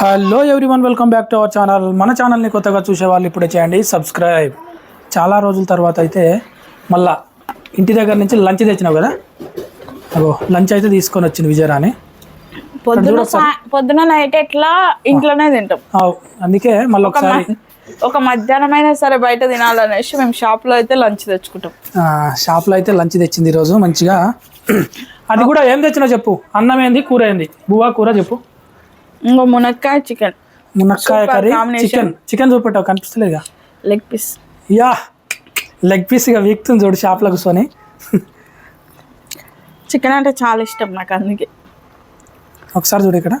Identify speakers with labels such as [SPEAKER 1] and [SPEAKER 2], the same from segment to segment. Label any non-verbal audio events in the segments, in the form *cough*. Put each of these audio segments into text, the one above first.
[SPEAKER 1] Hello everyone welcome back to our channel. మన ఛానల్ని కొత్తగా చూసే వాళ్ళు ఇప్పుడే చేయండి సబ్స్క్రైబ్. చాలా రోజుల తర్వాత అయితే మళ్ళా ఇంటి దగ్గర నుంచి లంచ్ తెచ్చినావు కదా? అగో లంచ్ అయితే తీసుకొని వచ్చింది విజయరాని
[SPEAKER 2] పొద్దున పొద్దున నైట్ ఎట్లా ఇంట్లోనే తింటాం.
[SPEAKER 1] అందుకే మళ్ళీ
[SPEAKER 2] ఒక
[SPEAKER 1] ఒకసారి.
[SPEAKER 2] ఒక మధ్యాహ్నం అయినా సరే బయట తినాలనేసి మేము షాప్లో అయితే లంచ్ తెచ్చుకుంటాం.
[SPEAKER 1] షాప్లో అయితే లంచ్ తెచ్చింది ఈరోజు మంచిగా. అది కూడా ఏం తెచ్చినావు చెప్పు? అన్నం ఏంది? కూర ఏంది? బువ్వా కూర చెప్పు.
[SPEAKER 2] ఇంకో మునక్కాయ చికెన్.
[SPEAKER 1] మునక్కాయ కర్రీ. చికెన్. చికెన్ చూపెట్టావు కనిపిస్తలేదుగా?
[SPEAKER 2] Leg piece
[SPEAKER 1] yeah leg piece ఇక వీక్తుంది చూడు షాప్లో కూర్చొని
[SPEAKER 2] చికెన్ అంటే చాలా ఇష్టం నాకు అందుకే.
[SPEAKER 1] ఒకసారి చూడు ఇక్కడ.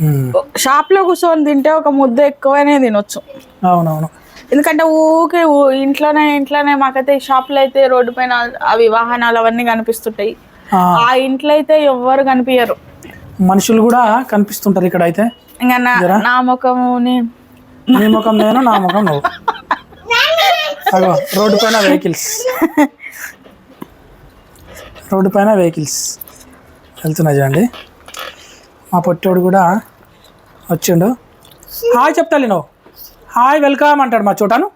[SPEAKER 1] మ్మ్.
[SPEAKER 2] షాప్లో కూర్చొని తింటే ఒక ముద్ద ఎక్కువనే తినొచ్చు.
[SPEAKER 1] అవునవును.
[SPEAKER 2] ఎందుకంటే ఊకే ఇంట్లోనే ఇంట్లోనే మాకైతే షాపులో అయితే రోడ్డు పైన అవి వాహనాలు అవన్నీ కనిపిస్తుంటాయి.
[SPEAKER 1] ఆ,
[SPEAKER 2] ఇంట్లో అయితే ఎవ్వరు కనిపించరు
[SPEAKER 1] మనుషులు కూడా కనిపిస్తుంటారు ఇక్కడ అయితే.
[SPEAKER 2] ఇంకా నా
[SPEAKER 1] జరా.
[SPEAKER 2] నా ముఖము నే-
[SPEAKER 1] నీ ముఖం నేను నా ముఖం నువ్వు. అగో రోడ్డు పైన వెహికల్స్. రోడ్డు పైన వెహికల్స్. వెళ్తున్నాయి చూడండి. మా పొట్టోడు కూడా వచ్చిండు. హాయ్ చెప్తాలి నువ్వు. హాయ్ వెల్కమ్ అంటాడు మా చోటాను.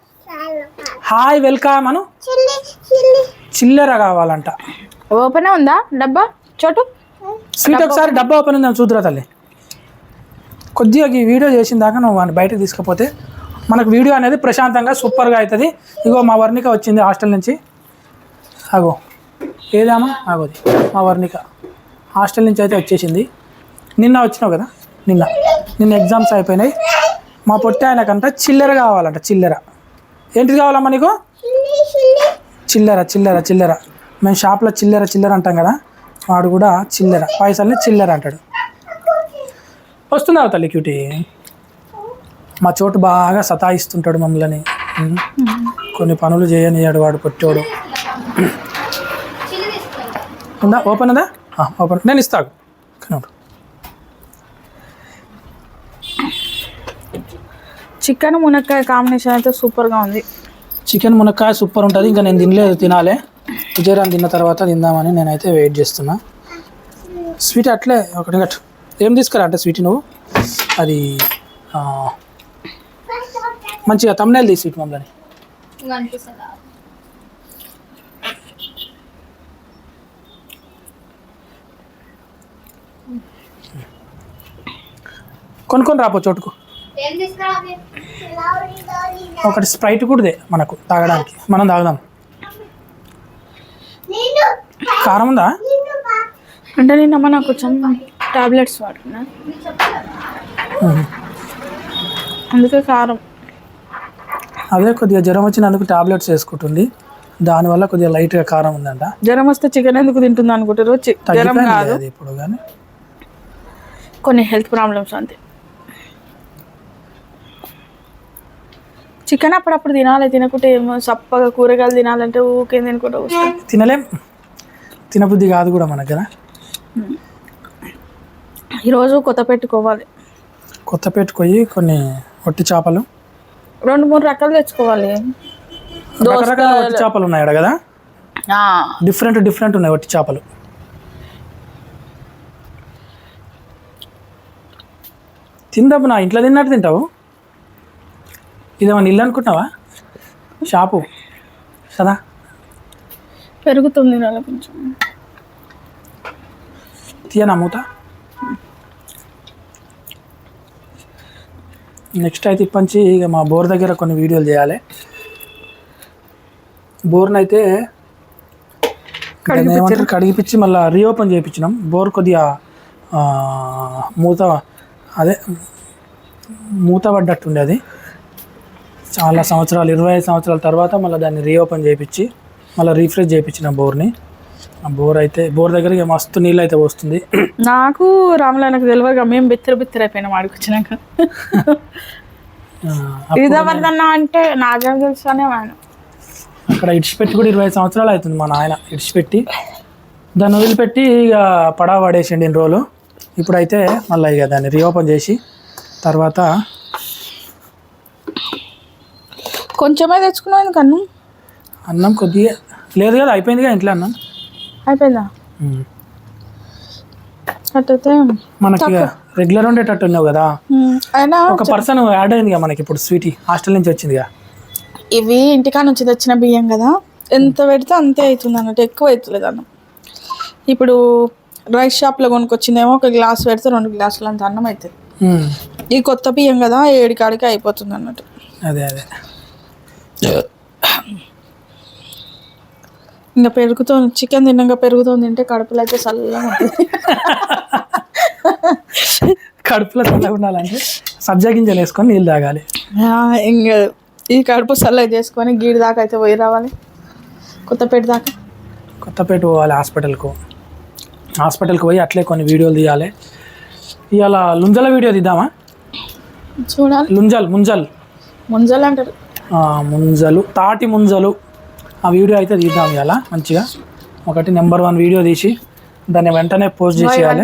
[SPEAKER 1] హాయ్ వెల్కమ్ అను. చిల్లర కావాలంట.
[SPEAKER 2] ఓపెన్ ఉందా డబ్బా? చోటు.
[SPEAKER 1] స్వీట్ ఒకసారి డబ్బా ఓపెన్ ఉందని చూద్దురా తల్లి. కొద్దిగా ఈ వీడియో చేసిన దాకా నువ్వు వాడిని బయటకు తీసుకపోతే మనకు వీడియో అనేది ప్రశాంతంగా సూపర్గా అవుతుంది. ఇగో మా వర్ణిక వచ్చింది హాస్టల్ నుంచి. అగో ఏదామా? ఆగోది మా వర్ణిక. హాస్టల్ నుంచి అయితే వచ్చేసింది. నిన్న వచ్చినావు కదా? నిన్న. నిన్న ఎగ్జామ్స్ అయిపోయినాయి. మా పొట్టి ఆయనకంట చిల్లర కావాలంట చిల్లర. ఏంటిది కావాలమ్మా నీకు? చిల్లర చిల్లర చిల్లర. మేము షాప్లో చిల్లర చిల్లర అంటాం కదా వాడు కూడా చిల్లర పైసల్ని చిల్లర అంటాడు. వస్తుందా తల్లి క్యూటీ మా చోటు బాగా సతాయిస్తుంటాడు మమ్మల్ని. కొన్ని పనులు చేయనియాడు వాడు పొట్టోడు. ఉందా? ఓపెన్ ఉందా? ఓపెన్. నేను ఇస్తాను
[SPEAKER 2] చికెన్ మునక్కాయ కాంబినేషన్ అయితే సూపర్గా ఉంది.
[SPEAKER 1] చికెన్ మునక్కాయ సూపర్ ఉంటుంది. ఇంకా నేను తినలేదు తినాలి. విజయరాన్ తిన్న తర్వాత తిందామని నేనైతే వెయిట్ చేస్తున్నా. స్వీట్ అట్లే ఒకటి గట్ ఏం తీసుకురా అంటే స్వీట్ నువ్వు? అది మంచిగా తమ్నేల్ తీసి స్వీట్ మమ్మల్ని. కొనుక్కొని రాపో చోటుకు. ఒకటి స్ప్రైట్ కూడా మనకు తాగడానికి. మనం తాగుదాం. కారం ఉందా?
[SPEAKER 2] అంటే నిన్న మన కొంచెం టాబ్లెట్స్ వాడుకున్నా. అందుకే కారం.
[SPEAKER 1] అదే కొద్దిగా జ్వరం వచ్చినందుకు టాబ్లెట్స్ వేసుకుంటుంది. దానివల్ల కొద్దిగా లైట్గా కారం ఉందంట.
[SPEAKER 2] జ్వరం వస్తే చికెన్ ఎందుకు తింటుంది అనుకుంటారు జ్వరం కాదు
[SPEAKER 1] ఇప్పుడు కానీ
[SPEAKER 2] కొన్ని హెల్త్ ప్రాబ్లమ్స్ అంతే. చికెన్ అప్పుడప్పుడు తినాలి తినకుంటే ఏమో సప్పగా కూరగాయలు తినాలంటే ఊకే తినుకుంటూ వస్తాం.
[SPEAKER 1] తినలేం. తినబుద్ధి కాదు కూడా మనకు కదా?
[SPEAKER 2] ఈరోజు కొత్త పెట్టుకోవాలి.
[SPEAKER 1] కొత్తపేట పోయి కొన్ని ఒట్టి చేపలు.
[SPEAKER 2] రెండు మూడు రకాలు తెచ్చుకోవాలి.
[SPEAKER 1] రకరకాల ఒట్టి చేపలు ఉన్నాయి కదా? డిఫరెంట్ డిఫరెంట్ ఉన్నాయి ఒట్టి చేపలు. తిందాపు నా ఇంట్లో తిన్నట్టు తింటావు? ఇదేమన్నా ఇల్లు అనుకుంటున్నావా? షాపు. కదా
[SPEAKER 2] పెరుగుతుంది నెల కొంచెం.
[SPEAKER 1] తీయనా మూత? నెక్స్ట్ అయితే ఇప్పంచి ఇక మా బోర్ దగ్గర కొన్ని వీడియోలు చేయాలి. బోర్ని అయితే ఏమంటారు? కడిగిపించి మళ్ళీ రీఓపెన్ చేయించినాం బోర్ కొద్దిగా మూత అదే మూత పడ్డట్టుండే అది. చాలా సంవత్సరాలు ఇరవై ఐదు సంవత్సరాల తర్వాత మళ్ళీ దాన్ని రీఓపెన్ చేయించి మళ్ళీ రీఫ్రెష్ చేయించిన బోర్ని. ఆ బోర్ అయితే బోర్ దగ్గరికి మస్తు నీళ్ళు అయితే వస్తుంది
[SPEAKER 2] నాకు రామలన్నకు తెలియదుగా మేము బిత్తర బిత్తర అయిపోయినాం ఆడికి వచ్చినాక.
[SPEAKER 1] ఆ,
[SPEAKER 2] ఇదవర్దన్న అంటే నాకేం తెలుసు అనే వాడు.
[SPEAKER 1] అక్కడ ఇడిచిపెట్టి కూడా ఇరవై సంవత్సరాలు అవుతుంది మా నాయన ఇడిచిపెట్టి. దాన్ని వదిలిపెట్టి ఇక పడా పడేసిండి ఇన్ని రోజులు. ఇప్పుడైతే మళ్ళీ ఇక దాన్ని రీఓపెన్ చేసి తర్వాత
[SPEAKER 2] కొంచెమే తెచ్చుకున్నావు ఎందుకన్ను?
[SPEAKER 1] అన్నం కొద్దిగా లేదు కదా అయిపోయింది కదా ఇంట్లో అన్నం?
[SPEAKER 2] అయిపోయిందా. అట్టయితే
[SPEAKER 1] మనకి రెగ్యులర్ ఉండేటట్టు ఉన్నావు కదా.
[SPEAKER 2] అయినా
[SPEAKER 1] ఒక పర్సన్ యాడ్ అయిందిగా మనకి ఇప్పుడు స్వీటీ హాస్టల్ నుంచి వచ్చిందిగా.
[SPEAKER 2] ఇవి ఇంటికా నుంచి తెచ్చిన బియ్యం కదా ఎంత పెడితే అంతే అవుతుంది అన్నట్టు ఎక్కువ అవుతుంది అన్నం. ఇప్పుడు రైస్ షాప్లో కొనుక్కొచ్చిందేమో ఒక గ్లాస్ పెడితే రెండు గ్లాసులు అంత అన్నం అవుతుంది. ఈ కొత్త బియ్యం కదా ఏడు కాడికి అయిపోతుంది అన్నట్టు.
[SPEAKER 1] అదే అదే. *clears throat*
[SPEAKER 2] ఇంకా పెరుగుతో చికెన్ తిన్నాక పెరుగుతో తింటే కడుపులో అయితే చల్లగా ఉంటుంది.
[SPEAKER 1] కడుపులో చల్లగా ఉండాలంటే సబ్జా గింజలు వేసుకొని నీళ్ళు తాగాలి.
[SPEAKER 2] ఇంకా ఈ కడుపు చల్లగా చేసుకొని గీడి దాకా అయితే పోయి రావాలి. కొత్తపేట దాకా.
[SPEAKER 1] కొత్తపేట పోవాలి హాస్పిటల్కు. హాస్పిటల్కి పోయి అట్లే కొన్ని వీడియోలు తీయాలి. ఇవాళ లుంజల వీడియో తీద్దామా?
[SPEAKER 2] చూడాలి.
[SPEAKER 1] లుంజల్ ముంజల్.
[SPEAKER 2] ముంజలు అంటారు.
[SPEAKER 1] ముంజలు తాటి ముంజలు. ఆ వీడియో అయితే తీద్దాం ఇవాళ మంచిగా. ఒకటి నెంబర్ వన్ వీడియో తీసి దాన్ని వెంటనే పోస్ట్ చేసేయాలి.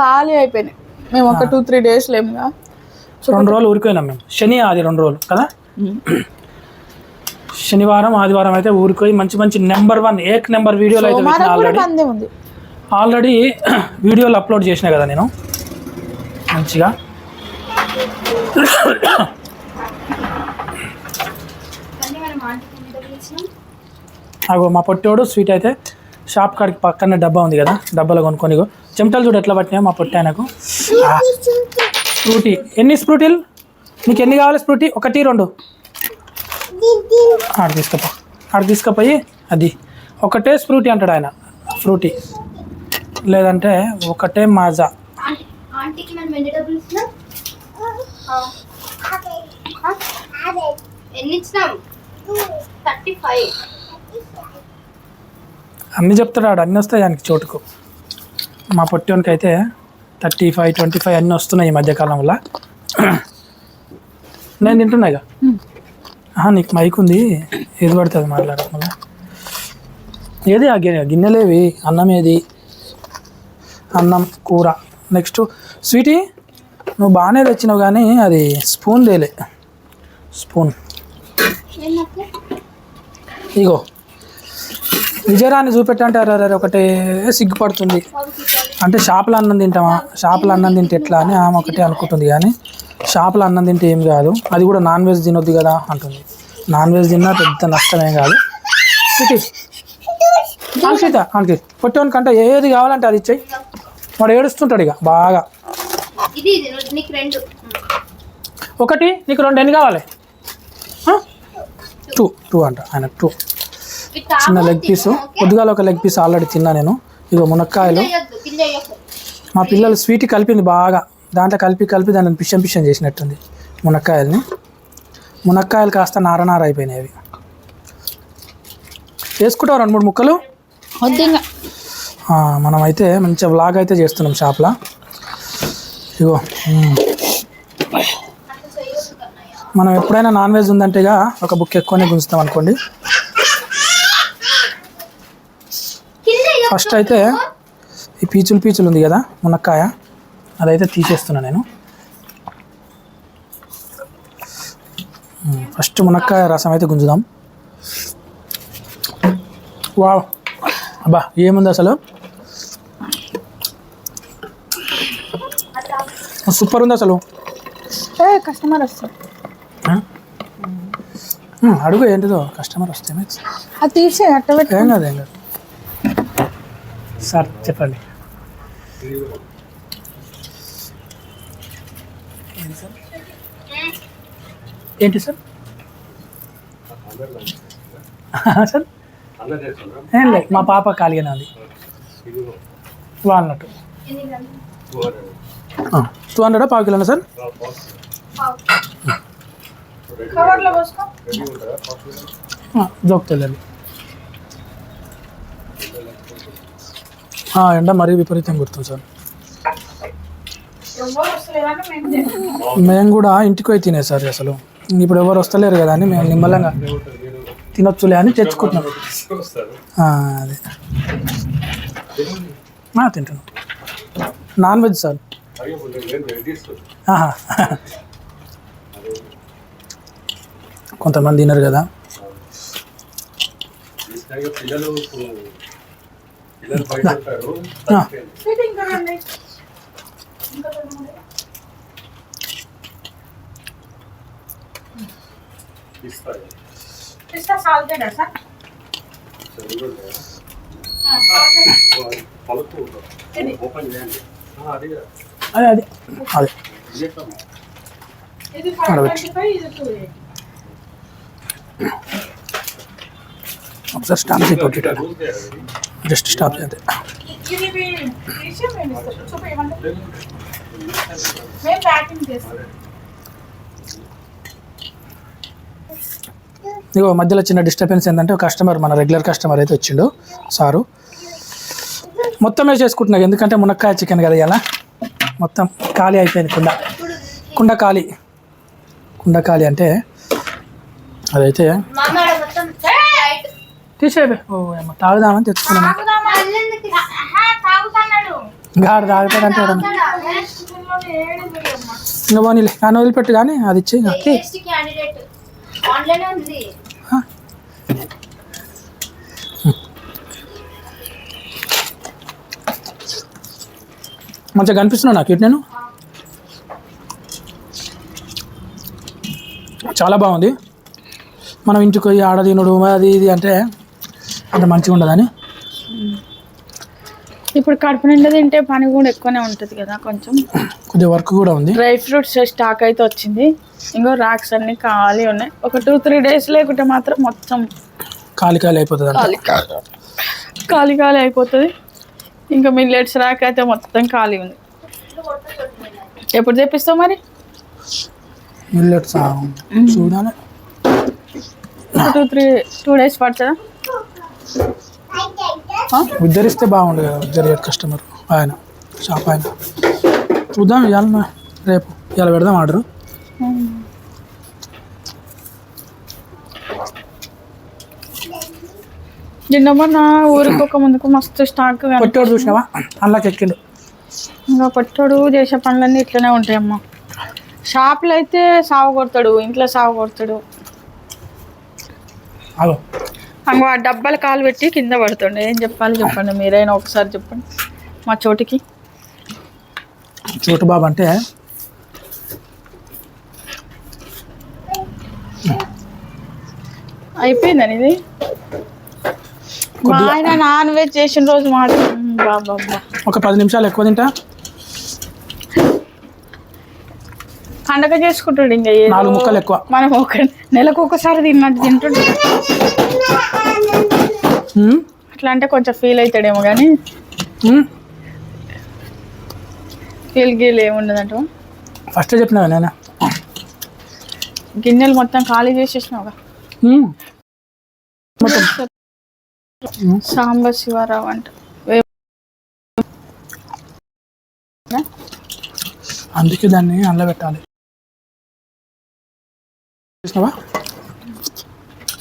[SPEAKER 2] ఖాళీ అయిపోయినాయి. మేము ఒక టూ త్రీ డేస్ లేముగా
[SPEAKER 1] రెండు రోజులు ఊరిపోయినాం మేము. శని ఆది రెండు రోజులు కదా? శనివారం ఆదివారం అయితే ఊరిపోయి మంచి మంచి నెంబర్ వన్ ఏక్ నెంబర్ వీడియోలు అయితే ఆల్రెడీ ఆల్రెడీ *clears throat* వీడియోలు అప్లోడ్ చేసిన కదా నేను. మంచిగా. అగో మా పొట్టోడు స్వీట్ అయితే షాప్ కాడికి పక్కనే డబ్బా ఉంది కదా డబ్బాలో కొనుక్కొని చెమటలు చూడు ఎట్లా పట్టినాయి మా పొట్టి ఆయనకు స్ప్రూటీ. ఎన్ని స్ప్రూటీలు నీకు ఎన్ని కావాలి స్ప్రూటీ? ఒకటి రెండు. ఆడ తీసుకపో. ఆడ తీసుకుపోయి అది. ఒకటే స్ప్రూటీ అంటాడు ఆయన ఫ్రూటీ. లేదంటే ఒకటే మాజా.
[SPEAKER 3] ఎన్ని ఇచ్చినాం Hmm,
[SPEAKER 1] అన్నీ చెప్తాడు అన్నీ వస్తాయి దానికి చోటుకు. మా పొట్టివానికి అయితే థర్టీ ఫైవ్ ట్వంటీ ఫైవ్ అన్నీ వస్తున్నాయి ఈ మధ్యకాలంలో *coughs* నేను తింటున్నాయిగా ఆహా, నీకు మైక్ ఉంది. ఏది పడుతుంది మాట్లాడడం వల్ల ఏది ఆ గిన్నె? గిన్నెలేవి అన్నం ఏది? అన్నం కూర. నెక్స్ట్ స్వీటీ నువ్వు బాగానే తెచ్చినావు కానీ అది స్పూన్ లేలే. స్పూన్ ఇగో. విజయరాన్ని చూపెట్టంటే అరే ఒకటే సిగ్గుపడుతుంది. అంటే షాపులో అన్నం తింటామా? షాపులో అన్నం తింటే ఎట్లా అని ఆమె ఒకటే అనుకుంటుంది కానీ షాపులో అన్నం తింటే ఏం కాదు. అది కూడా నాన్ వెజ్ తినొద్దు కదా అంటుంది. నాన్ వెజ్ తిన్నా పెద్ద నష్టమేం కాదు. సిటీ అంకిత అంకి పొట్టోనికంటే ఏది కావాలంటే అది ఇచ్చేయి. వాడు ఏడుస్తుంటాడు ఇక బాగా. ఒకటి నీకు రెండు ఎన్ని కావాలి? టూ టూ అంట. ఆయన టూ చిన్న లెగ్ పీసు? పొద్దుగాల ఒక లెగ్ పీస్ ఆల్రెడీ తిన్నా నేను. ఇగో మునక్కాయలు. మా పిల్లలు స్వీట్ కలిపింది బాగా. దాంట్లో కలిపి కలిపి దాన్ని పిచ్చం పిచ్చం చేసినట్టుంది మునక్కాయల్ని. మునక్కాయలు కాస్త నారనార అయిపోయినాయి అవి. వేసుకుంటావు రెండు మూడు ముక్కలు? ఆ, మనమైతే మంచిగా వ్లాగ్ అయితే చేస్తున్నాం షాప్లో. ఇగో. మనం ఎప్పుడైనా నాన్ వెజ్ ఉందంటేగా ఒక బుక్ ఎక్కువనే గుంజుతాం అనుకోండి. ఫస్ట్ అయితే ఈ పీచులు పీచులు ఉంది కదా మునక్కాయ. అదైతే తీసేస్తున్నా నేను. ఫస్ట్ మునక్కాయ రసం అయితే గుంజుదాం. వావ్. అబ్బా ఏముంది అసలు? సూపర్ ఉంది అసలు.
[SPEAKER 2] కస్టమర్ వస్తారు.
[SPEAKER 1] అడుగు ఏంటిదో కస్టమర్ వస్తే
[SPEAKER 2] అది తీసే అట్ట పెట్టి
[SPEAKER 1] ఏం కాదు ఏం కాదు. సార్ చెప్పండి. ఏంటి సార్? ఏంటి సార్? సార్. ఏం లేదు మా పాప ఖాళీగానే ఉంది. వాల్నట్ టూ హండ్రెడా పావు. కిలోనా సార్ దొక్కుతుంది ఎండ మరీ విపరీతం గుర్తుంది సార్.
[SPEAKER 2] మేము?
[SPEAKER 1] కూడా ఇంటికి పోయి తినే సార్ అసలు. ఇప్పుడు ఎవరు వస్తలేరు కదా అని మేము నిమ్మలంగా తినొచ్చులే అని తెచ్చుకుంటున్నాం. అదే. తింటున్నాం. Non veg sir. కొంతమంది తినరు కదా. ఆ, అదే అదే. అదే. అడగచ్చు. ఒకసారి స్టాప్ చేయి కొట్టేటాడు జస్ట్ స్టాప్ చేయండి ఇగో మధ్యలో చిన్న డిస్టర్బెన్స్ ఏంటంటే ఒక కస్టమర్ మన రెగ్యులర్ కస్టమర్ అయితే వచ్చిండు సారు మొత్తం వేసేసుకుంటున్నా ఎందుకంటే మునక్కాయ చికెన్ కదా ఇలా మొత్తం ఖాళీ అయిపోయింది కుండ. కుండ ఖాళీ. కుండ ఖాళీ అంటే అదైతే తీసేవే ఓ ఏమో తాగుదామని తెచ్చుకున్నాను. గాడు తాగుతాడంటే. ఇంకా పోనీలే కానీ వదిలిపెట్టు కానీ అది ఇచ్చి. మంచిగా కనిపిస్తున్నావు నాకు ఇటు నేను. చాలా బాగుంది. మనం ఇంటికి పోయి ఆడ తినడు అది ఇది అంటే అంత మంచిగా ఉండదని.
[SPEAKER 2] ఇప్పుడు కడుపు నిండా తింటే పని కూడా ఎక్కువనే ఉంటుంది కదా కొంచెం.
[SPEAKER 1] కొద్దిగా వర్క్ కూడా ఉంది.
[SPEAKER 2] డ్రై ఫ్రూట్స్ స్టాక్ అయితే వచ్చింది. ఇంకో రాక్స్ అన్ని ఖాళీ ఉన్నాయి. ఒక టూ త్రీ డేస్ లేకుంటే మాత్రం మొత్తం
[SPEAKER 1] ఖాళీ ఖాళీ అయిపోతుంది
[SPEAKER 2] ఖాళీ ఖాళీ. ఖాళీ అయిపోతుంది. ఇంకా మిల్లెట్స్ రాక్ అయితే మొత్తం ఖాళీ ఉంది. ఎప్పుడు తెప్పిస్తావు మరి?
[SPEAKER 1] మిల్లెట్స్? చూడాలి.
[SPEAKER 2] టూ త్రీ టూ డేస్ పడుతుందా?
[SPEAKER 1] ఉద్ధరిస్తే బాగుండు కదా ఉద్ధరి కస్టమర్ ఆయన షాప్ ఆయన. చూద్దాం ఇవాళ రేపు ఇవాళ పెడదాం ఆర్డర్
[SPEAKER 2] నిన్న మొన్న ఊరికి ఒక ముందుకు మస్తు స్టాక్
[SPEAKER 1] కొట్టోడు చూసినావా అందులోకి ఎక్కిండు.
[SPEAKER 2] ఇంకా పట్టోడు చేసే పనులన్నీ ఇట్లనే ఉంటాయమ్మా. షాపులో అయితే సాగు కొడతాడు ఇంట్లో సాగు కొడతాడు. అంగో. ఆ డబ్బాలు కాలు పెట్టి కింద పడుతుండే. ఏం చెప్పాలి చెప్పండి మీరైనా ఒకసారి చెప్పండి. మా చోటికి.
[SPEAKER 1] చోటు బాబు అంటే?
[SPEAKER 2] అయిపోయిందని ఇది మా ఆయన నాన్ వెజ్ చేసిన రోజు మాట.
[SPEAKER 1] ఒక పది నిమిషాలు ఎక్కువ తింటా?
[SPEAKER 2] పండగ చేసుకుంటాడు ఇంకా
[SPEAKER 1] నాలుగు ముక్కలు ఎక్కువ.
[SPEAKER 2] మనం ఒక నెలకు ఒకసారి తిన్నట్టు తింటుండే. అట్లా అంటే కొంచెం ఫీల్ అవుతాడేమో కానీ. ఫీల్ గీల్ ఏముండదంట
[SPEAKER 1] ఫస్ట్ చెప్పినా నేను
[SPEAKER 2] గిన్నెలు మొత్తం ఖాళీ చేసేసినావుగా?
[SPEAKER 1] ఉమ్. మొత్తం
[SPEAKER 2] సాంబ శివరావు అంట.
[SPEAKER 1] అందుకే దాన్ని అందులో పెట్టాలి. చూసినావా?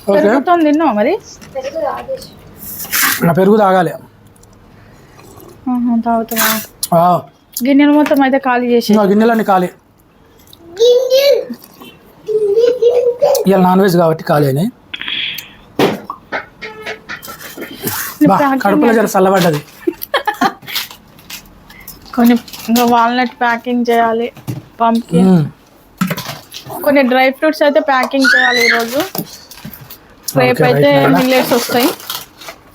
[SPEAKER 2] పెరుగుతో తిన్నావా మరి?
[SPEAKER 1] నా పెరుగు తాగాలి.
[SPEAKER 2] తాగుతావా? గిన్నెలు మొత్తం అయితే ఖాళీ చేసి
[SPEAKER 1] గిన్నెలన్నీ ఖాళీ. ఇవాళ నాన్ వెజ్ కాబట్టి ఖాళీ బా కడుపులో జర చల్లబడ్డది.
[SPEAKER 2] కొన్ని ఇంకా వాల్నట్ ప్యాకింగ్ చేయాలి
[SPEAKER 1] ఉమ్.
[SPEAKER 2] కొన్ని డ్రై ఫ్రూట్స్ అయితే ప్యాకింగ్ చేయాలి ఈరోజు. రేపు అయితే. మిల్లెట్స్ వస్తాయి.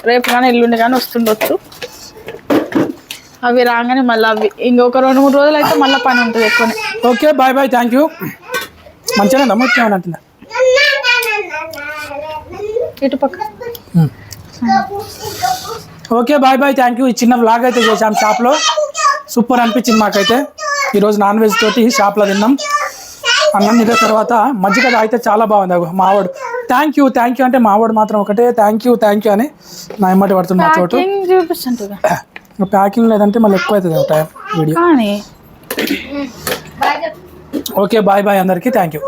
[SPEAKER 2] రేపు కానీ ఎల్లుండి కానీ వస్తుండొచ్చు. అవి రాగానే మళ్ళీ అవి ఇంకొక రెండు మూడు రోజులు అయితే మళ్ళీ పని ఉంటుంది ఎక్కువనే.
[SPEAKER 1] Okay bye bye thank you మంచిగా నమ్మొచ్చామని అంటున్నా?
[SPEAKER 2] ఇటు పక్క.
[SPEAKER 1] Okay bye bye thank you ఈ చిన్న వ్లాగ్ అయితే చేసాం షాప్లో సూపర్ అనిపించింది మాకైతే. ఈరోజు నాన్ వెజ్ తోటి షాప్లో తిన్నాం. అన్నం తిన్న తర్వాత మజ్జిగ తాగితే చాలా బాగుంది. మావాడు. థ్యాంక్ యూ థ్యాంక్ యూ అంటే మావాడు మాత్రం ఒకటే. థ్యాంక్ యూ థ్యాంక్ యూ అని నా ఎమ్మటి పడుతుంది మా చోటు.
[SPEAKER 2] ప్యాకింగ్ *clears throat*
[SPEAKER 1] లేదంటే మళ్ళీ ఎక్కువ అవుతుంది time video okay bye bye అందరికీ. Thank you